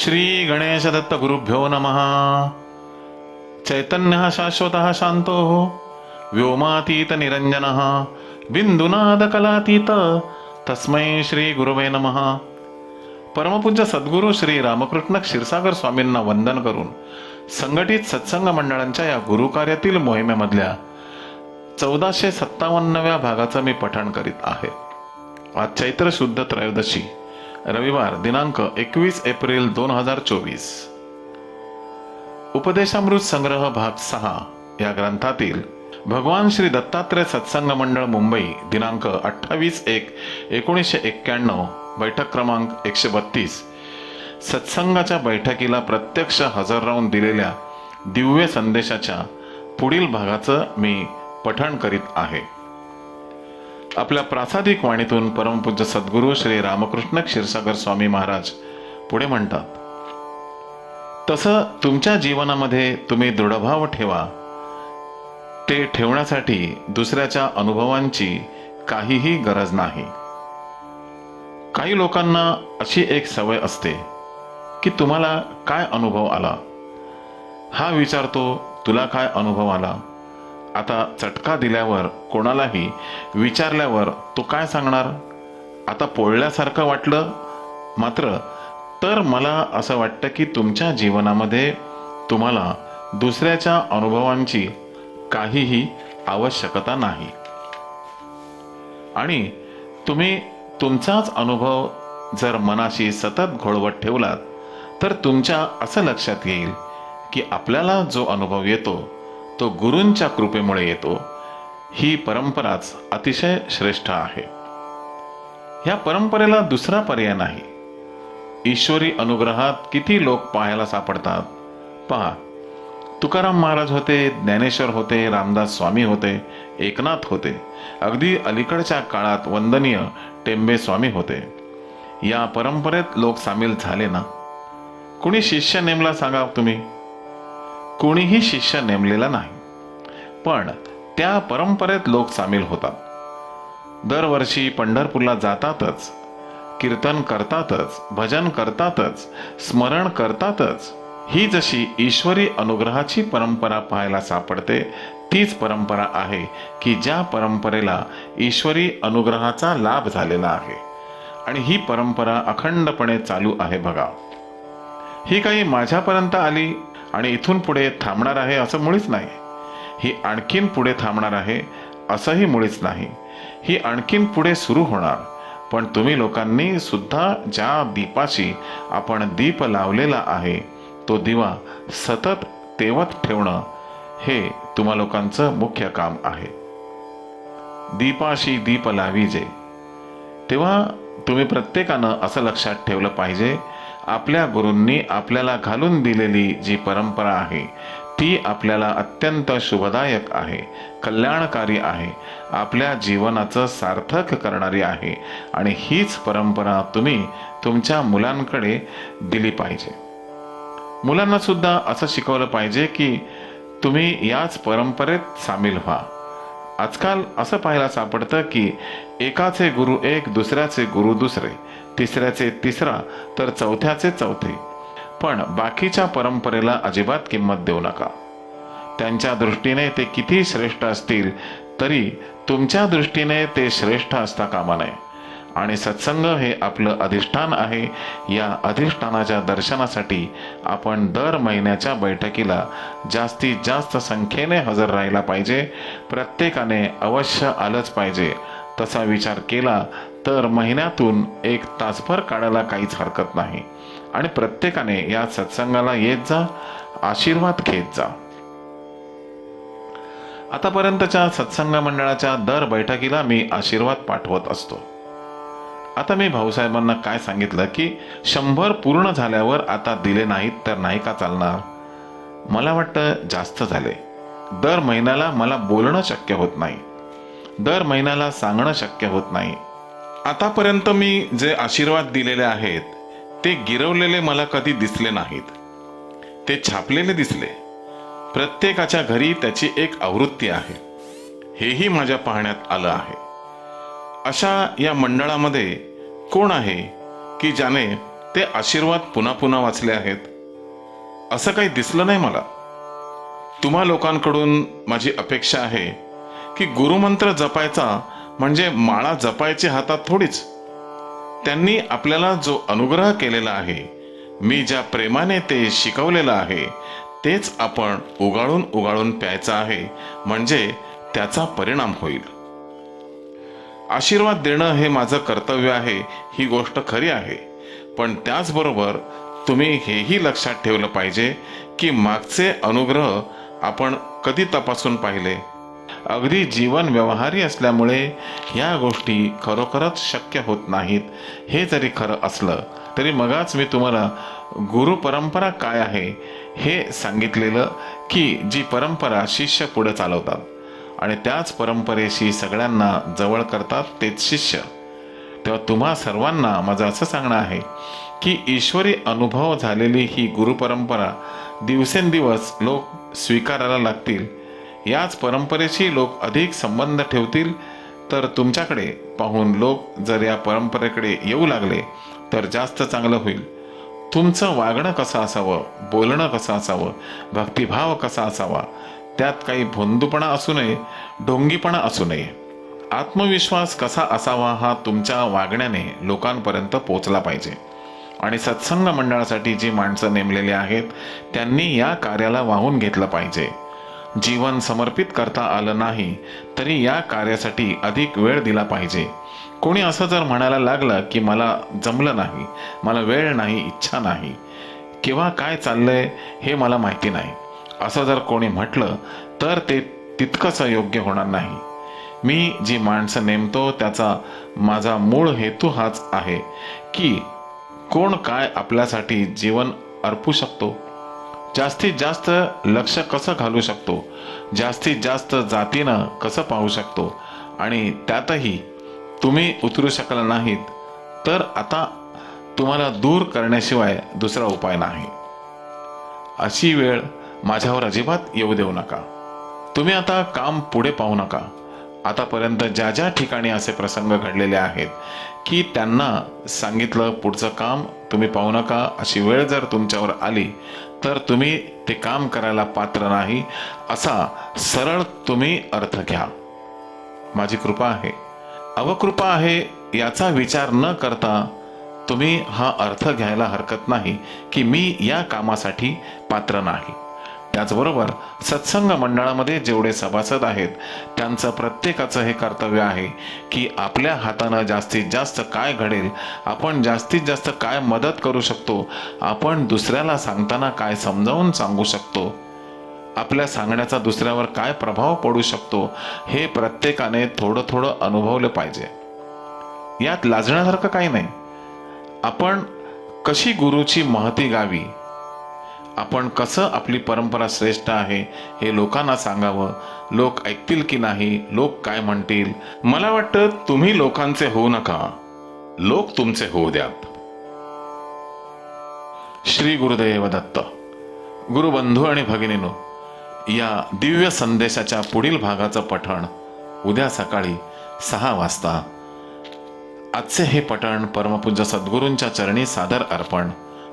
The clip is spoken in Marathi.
श्री गणेश दत्त गुरुभ्यो नमः। चैतन्य शाश्वत शांतो व्योमातीत निरंजन बिंदुनाद कलातीत तस्मै श्री गुरुवे नमः। परमपूज्य सद्गुरू श्री रामकृष्ण क्षीरसागर स्वामींना वंदन करून संघटित सत्संग मंडळांच्या या गुरुकार्यातील मोहिमेमधल्या चौदाशे सत्तावन्नव्या भागाचं मी पठण करीत आहे. आज चैत्र शुद्ध त्रयोदशी रविवार दिनांक एकवीस एप्रिल दोन हजार चोवीस. उपदेशामृत संग्रह भाग सहा या ग्रंथातील भगवान श्री दत्तात्रय सत्संग मंडळ मुंबई दिनांक अठ्ठावीस एक एकोणीसशे एक्क्याण्णव बैठक क्रमांक एकशे बत्तीस. सत्संगाच्या बैठकीला प्रत्यक्ष हजर राहून दिलेल्या दिव्य संदेशाच्या पुढील भागाचं मी पठण करीत आहे. आपल्या प्रासादिक वाणीतून परमपूज्य सद्गुरू श्री रामकृष्ण क्षीरसागर स्वामी महाराज पुढे म्हणतात तसं तुमच्या जीवनामध्ये तुम्ही दृढभाव ठेवा. ते ठेवण्यासाठी दुसऱ्याच्या अनुभवांची काहीही गरज नाही. काही लोकांना अशी एक सवय असते की तुम्हाला काय अनुभव आला? हा विचारतो तुला काय अनुभव आला? आता चटका दिल्यावर कोणालाही विचारल्यावर तो काय सांगणार? आता पोळल्यासारखं वाटलं? मात्र तर मला असं वाटतं की तुमच्या जीवनामध्ये तुम्हाला दुसऱ्याच्या अनुभवांची काहीही आवश्यकता नाही. आणि तुम्ही तुमचाच अनुभव जर मनाशी सतत घोळवत ठेवलात तर तुमच्या असं लक्षात येईल की आपल्याला जो अनुभव येतो तो गुरूंच्या कृपेमुळे येतो ही परंपराच अतिशय श्रेष्ठ आहे. ह्या परंपरेला दुसरा पर्याय नाही. ईश्वरी अनुग्रहात किती लोक पाहायला सापडतात? पहा तुकाराम महाराज होते ज्ञानेश्वर होते रामदास स्वामी होते एकनाथ होते अगदी अलीकडच्या काळात वंदनीय टेंबे स्वामी होते. या परंपरेत लोक सामील झाले ना? कुणी शिष्य नेमला सांगा तुम्ही? कोणीही शिष्य नेमलेला नाही. पण त्या परंपरेत लोक सामील होतात. दरवर्षी पंढरपूरला जातातच कीर्तन करतातच भजन करतातच स्मरण करतातच ही जशी ईश्वरी अनुग्रहाची परंपरा पाहायला सापडते तीच परंपरा आहे की ज्या परंपरेला ईश्वरी अनुग्रहाचा लाभ झालेला आहे. आणि ही परंपरा अखंडपणे चालू आहे बघा. ही काही माझ्यापर्यंत आली? आणि इथून पुढे थांबणार आहे असं मुळीच नाही. ही आणखीन पुढे थांबणार आहे असंही मुळीच नाही. ही आणखीन पुढे सुरू होणार. पण तुम्ही लोकांनी सुद्धा ज्या दीपाशी आपण दीप लावलेला आहे तो दिवा सतत तेवत ठेवणं हे तुम्हा लोकांचं मुख्य काम आहे. दीपाशी दीप लावी जे तेव्हा तुम्ही प्रत्येकानं असं लक्षात ठेवलं पाहिजे आपल्या गुरूंनी आपल्याला घालून दिलेली जी परंपरा आहे ती आपल्याला अत्यंत शुभदायक आहे कल्याणकारी आहे आपल्या जीवनाचं सार्थक करणारी आहे आणि हीच परंपरा तुम्ही तुमच्या मुलांकडे दिली पाहिजे. मुलांना सुद्धा असं शिकवलं पाहिजे की तुम्ही याच परंपरेत सामील व्हा. आजकाल असं पाहायला सापडतं की एकाचे गुरु एक दुसऱ्याचे गुरु दुसरे तिसऱ्याचे तिसरा तर चौथ्याचे चौथे. पण बाकीच्या परंपरेला अजिबात किंमत देऊ नका. त्यांच्या दृष्टीने ते किती श्रेष्ठ असतील तरी तुमच्या दृष्टीने ते श्रेष्ठ असता कामा नये. आणि सत्संग हे आपलं अधिष्ठान आहे. या अधिष्ठानाच्या दर्शनासाठी आपण दर महिन्याच्या बैठकीला जास्तीत जास्त संख्येने हजर राहायला पाहिजे. प्रत्येकाने अवश्य आलंच पाहिजे. तसा विचार केला तर महिन्यातून एक तासभर काढायला काहीच हरकत नाही. आणि प्रत्येकाने या सत्संगाला येत जा आशीर्वाद घेत जा. आतापर्यंतच्या सत्संग मंडळाच्या दर बैठकीला मी आशीर्वाद पाठवत असतो. आता मी भाऊसाहेबांना काय सांगितलं की शंभर पूर्ण झाल्यावर आता दिले नाहीत तर नाही का चालणार? मला वाटतं जास्त झाले. दर महिन्याला मला बोलणं शक्य होत नाही. दर महिन्याला सांगणं शक्य होत नाही. आतापर्यंत मी जे आशीर्वाद दिलेले आहेत ते गिरवलेले मला कधी दिसले नाहीत. ते छापलेले दिसले. प्रत्येकाच्या घरी त्याची एक आवृत्ती आहे. हेही माझ्या पाहण्यात आलं आहे. अशा या मंडळामध्ये कोण आहे की ज्याने ते आशीर्वाद पुन्हा पुन्हा वाचले आहेत? असं काही दिसलं नाही मला. तुम्हा लोकांकडून माझी अपेक्षा आहे की गुरुमंत्र जपायचा म्हणजे माळा जपायची हातात थोडीच. त्यांनी आपल्याला जो अनुग्रह केलेला आहे मी ज्या प्रेमाने ते शिकवलेलं आहे तेच आपण उगाळून उगाळून प्यायचं आहे म्हणजे त्याचा परिणाम होईल. आशीर्वाद देणं हे माझं कर्तव्य आहे ही गोष्ट खरी आहे. पण त्याचबरोबर तुम्ही हेही लक्षात ठेवलं पाहिजे की मागचे अनुग्रह आपण कधी तपासून पाहिले? अगदी जीवन व्यवहारी असल्यामुळे या गोष्टी खरोखरच शक्य होत नाहीत हे जरी खरं असलं तरी मगाच मी तुम्हाला गुरु परंपरा काय आहे हे सांगितलेलं की जी परंपरा शिष्य पुढे चालवतात. आणि त्याच परंपरेशी सगळ्यांना जवळ करतात तेच शिष्य. तेव्हा तुम्हा सर्वांना माझं असं सांगणं आहे की ईश्वरी अनुभव झालेली ही गुरुपरंपरा दिवसेंदिवस लोक स्वीकारायला लागतील. याच परंपरेशी लोक अधिक संबंध ठेवतील. तर तुमच्याकडे पाहून लोक जर या परंपरेकडे येऊ लागले तर जास्त चांगलं होईल. तुमचं वागणं कसं असावं बोलणं कसं असावं भक्तिभाव कसा असावा त्यात काही भोंदूपणा असू नये ढोंगीपणा असू नये. आत्मविश्वास कसा असावा हा तुमच्या वागण्याने लोकांपर्यंत पोचला पाहिजे. आणि सत्संग मंडळासाठी जी माणसं नेमलेली आहेत त्यांनी या कार्याला वाहून घेतलं पाहिजे. जीवन समर्पित करता आलं नाही तरी या कार्यासाठी अधिक वेळ दिला पाहिजे. कोणी असं जर म्हणायला लागलं की मला जमलं नाही मला वेळ नाही इच्छा नाही किंवा काय चाललंय हे मला माहिती नाही. असं जर कोणी म्हटलं तर ते तितकंच योग्य होणार नाही. मी जी माणसं नेमतो त्याचा माझा मूळ हेतू हाच आहे की कोण काय आपल्यासाठी जीवन अर्पू शकतो. जास्तीत जास्त लक्ष कसं घालू शकतो? जास्तीत जास्त जातीनं कसं पाहू शकतो? आणि त्यातही तुम्ही उतरू शकला नाहीत तर आता तुम्हाला दूर करण्याशिवाय दुसरा उपाय नाही. अशी वेळ माझ्यावर अजिबात येऊ देऊ नका. तुम्ही आता काम पुढे पाहू नका. आतापर्यंत ज्या ज्या ठिकाणी असे प्रसंग घडलेले आहेत की त्यांना सांगितलं पुढचं काम तुम्ही पाहू नका. अशी वेळ जर तुमच्यावर आली तर तुम्ही ते काम करायला पात्र नाही. असा सरळ तुम्ही अर्थ घ्या. माझी कृपा आहे. अवकृपा आहे याचा विचार न करता तुम्ही हा अर्थ घ्यायला हरकत नाही की मी या कामासाठी पात्र नाही. त्याचबरोबर सत्संग मंडळामध्ये जेवढे सभासद आहेत त्यांचं प्रत्येकाचं हे कर्तव्य आहे की आपल्या हातानं जास्तीत जास्त काय घडेल आपण जास्तीत जास्त काय मदत करू शकतो आपण दुसऱ्याला सांगताना काय समजावून सांगू शकतो आपल्या सांगण्याचा दुसऱ्यावर काय प्रभाव पडू शकतो हे प्रत्येकाने थोडं थोडं अनुभवलं पाहिजे. यात लाजण्यासारखं काही नाही. आपण कशी गुरुची महती गावी आपण कसं आपली परंपरा श्रेष्ठ आहे हे लोकांना सांगावं? लोक ऐकतील की नाही? लोक काय म्हणतील? मला वाटतं तुम्ही लोकांचे होऊ नका. लोक तुमचे होऊ द्यात. श्री गुरुदेव दत्त. गुरुबंधू आणि भगिनीनो या दिव्य संदेशाच्या पुढील भागाचं पठण उद्या सकाळी सहा वाजता. आजचे हे पठण परमपूज्य सद्गुरूंच्या चरणी सादर अर्पण